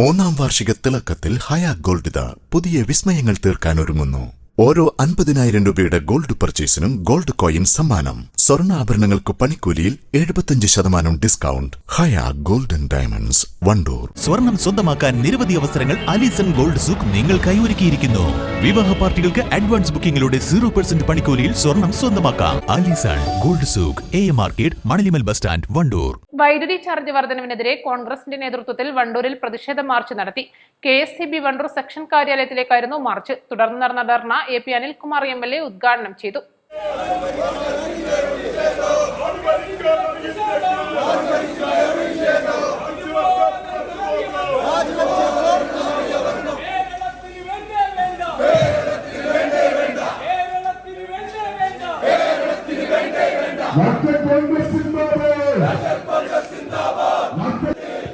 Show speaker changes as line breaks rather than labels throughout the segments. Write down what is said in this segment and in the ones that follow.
മൂന്നാം വാർഷിക തിളക്കത്തിൽ ഹയ ഗോൾഡ് പുതിയ വിസ്മയങ്ങൾ തീർക്കാൻ ഒരുങ്ങുന്നു. ഓരോ അൻപതിനായിരം രൂപയുടെ ഗോൾഡ് പർച്ചേസിനും ഗോൾഡ് കോയിൻ സമ്മാനം. സ്വർണാഭരണങ്ങൾക്ക് പണിക്കൂലിയിൽ എഴുപത്തിയഞ്ച് ശതമാനം ഡിസ്കൗണ്ട് ഹയ ഗോൾഡൻ ഡയമണ്ട്സ് വണ്ടൂർ.
സ്വർണം സ്വന്തമാക്കാൻ നിരവധി അവസരങ്ങൾ അലിസൺ ഗോൾഡ് സൂക്ക് നിങ്ങൾ ഒരുക്കിയിരിക്കുന്നു. വിവാഹ പാർട്ടികൾക്ക് അഡ്വാൻസ് ബുക്കിംഗിലൂടെ സീറോ പെർസെന്റ് പണിക്കൂലിയിൽ സ്വർണം സ്വന്തമാക്കാം. Alison gold souk A market Manalimal bus stand Wandoor.
വൈദ്യുതി ചാർജ് വർധനവിനെതിരെ കോൺഗ്രസിന്റെ നേതൃത്വത്തിൽ വണ്ടൂരിൽ പ്രതിഷേധ മാർച്ച് നടത്തി. K S C B Wandoor section കാര്യാലയത്തിലേക്കായിരുന്നു march. തുടർന്ന് നടന്ന dharna A P Anilkumar M L A ഉദ്ഘാടനം ചെയ്തു.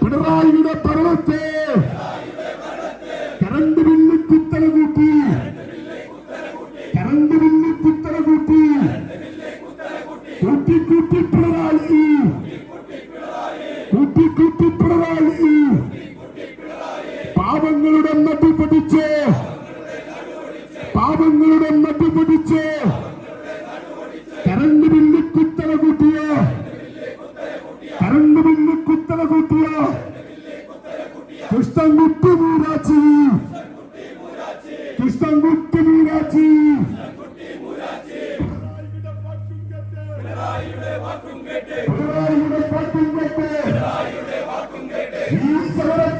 പിണറായിയുടെ ഭരണത്തെ കറണ്ട് ബില്ല് കുത്തല കൂട്ടി കൃഷ്ണൻകുട്ടി മൂരാച്ചി. കൃഷ്ണൻകുട്ടി മൂരാച്ചി. പിണറായിയുടെ പാട്ടും കേട്ട്. ഈ സമരം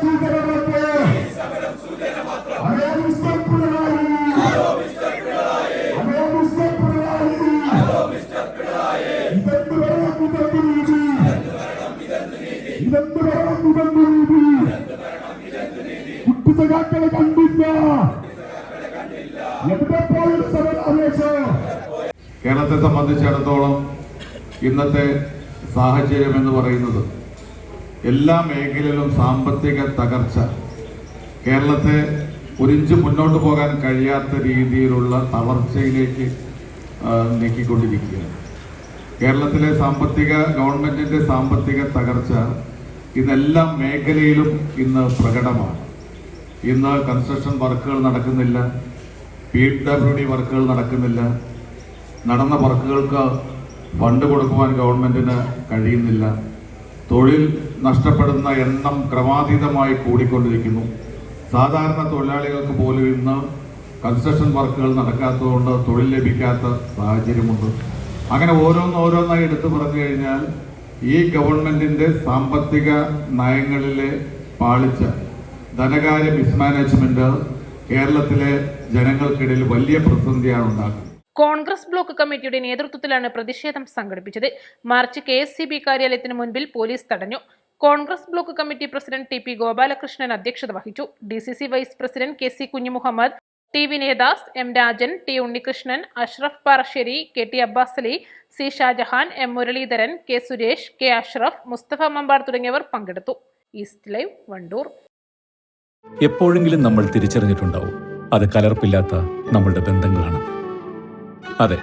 സൂചന മാത്രം അതേ മിസ്റ്റർ പിണറായി. അതേ മിസ്റ്റർ പിണറായി. ഇതെന്ത് വേണം ഇതെന്ത് നീതി? ഇതെന്ത് വേണം ഇതെന്ത് നീതി? കുട്ടിസഖാക്കളെ കണ്ടില്ല. എവിടെ പോയൊരു
കേരളത്തെ സംബന്ധിച്ചിടത്തോളം ഇന്നത്തെ സാഹചര്യം എന്ന് പറയുന്നത് എല്ലാ മേഖലയിലും സാമ്പത്തിക തകർച്ച കേരളത്തെ ഒരിഞ്ച് മുന്നോട്ട് പോകാൻ കഴിയാത്ത രീതിയിലുള്ള തളർച്ചയിലേക്ക് നീക്കിക്കൊണ്ടിരിക്കുകയാണ്. കേരളത്തിലെ സാമ്പത്തിക ഗവൺമെന്റിന്റെ സാമ്പത്തിക തകർച്ച ഇന്നെല്ലാ മേഖലയിലും ഇന്ന് പ്രകടമാണ്. ഇന്ന് കൺസ്ട്രക്ഷൻ വർക്കുകൾ നടക്കുന്നില്ല. പി ഡബ്ല്യു ഡി വർക്കുകൾ നടക്കുന്നില്ല. നടന്ന വർക്കുകൾക്ക് ഫണ്ട് കൊടുക്കുവാൻ ഗവൺമെന്റിന് കഴിയുന്നില്ല. തൊഴിൽ നഷ്ടപ്പെടുന്ന എണ്ണം ക്രമാതീതമായി കൂടിക്കൊണ്ടിരിക്കുന്നു. സാധാരണ തൊഴിലാളികൾക്ക് പോലും ഇന്ന് കൺസ്ട്രക്ഷൻ വർക്കുകൾ നടക്കാത്തതുകൊണ്ട് തൊഴിൽ ലഭിക്കാത്ത സാഹചര്യമുണ്ട്. അങ്ങനെ ഓരോന്നോരോന്നായി എടുത്തു പറഞ്ഞു കഴിഞ്ഞാൽ ഈ ഗവൺമെന്റിന്റെ സാമ്പത്തിക നയങ്ങളിലെ പാളിച്ച ധനകാര്യ മിസ്മാനേജ്മെന്റ് കേരളത്തിലെ ജനങ്ങൾക്കിടയിൽ വലിയ പ്രതിസന്ധിയാണ് ഉണ്ടാക്കുന്നത്.
കോൺഗ്രസ് ബ്ലോക്ക് കമ്മിറ്റിയുടെ നേതൃത്വത്തിലാണ് പ്രതിഷേധം സംഘടിപ്പിച്ചത്. March K S C B കാര്യാലയത്തിന് മുൻപിൽ പോലീസ് തടഞ്ഞു. Congress block committee president T P Gopalakrishnan അധ്യക്ഷത വഹിച്ചു. D C C vice president K C Kunjumuhammad T Vinayadas M Rajan T Unnikrishnan Ashraf Parassery K T Abbas C Shajahan M Muraleedharan K Suresh K Ashraf Musthafa Mambar തുടങ്ങിയവർ പങ്കെടുത്തു. East live Wandoor.
എപ്പോഴെങ്കിലും നമ്മൾ തിരിച്ചറിഞ്ഞിട്ടുണ്ടാവും. അത് കലർപ്പില്ലാത്ത നമ്മളുടെ ബന്ധങ്ങളാണ്. അതെ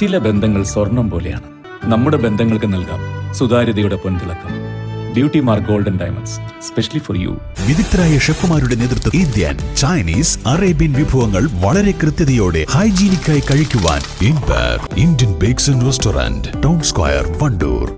ചില ബന്ധങ്ങൾ സ്വർണം പോലെയാണ്. നമ്മുടെ ബന്ധങ്ങൾക്ക് നൽകാം സുതാര്യതയുടെ പൊൻതിളക്കം beauty mark golden diamonds specially for you
വിദഗ്ധരായ ഷെഫുമാരുടെ നേതൃത്വം ഇന്ത്യൻ ചൈനീസ് അറേബ്യൻ വിഭവങ്ങൾ വളരെ കൃത്യതയോടെ ഹൈജീനിക്കായി കഴിക്കുവാൻ Indian bakes and restaurant town square Wandoor.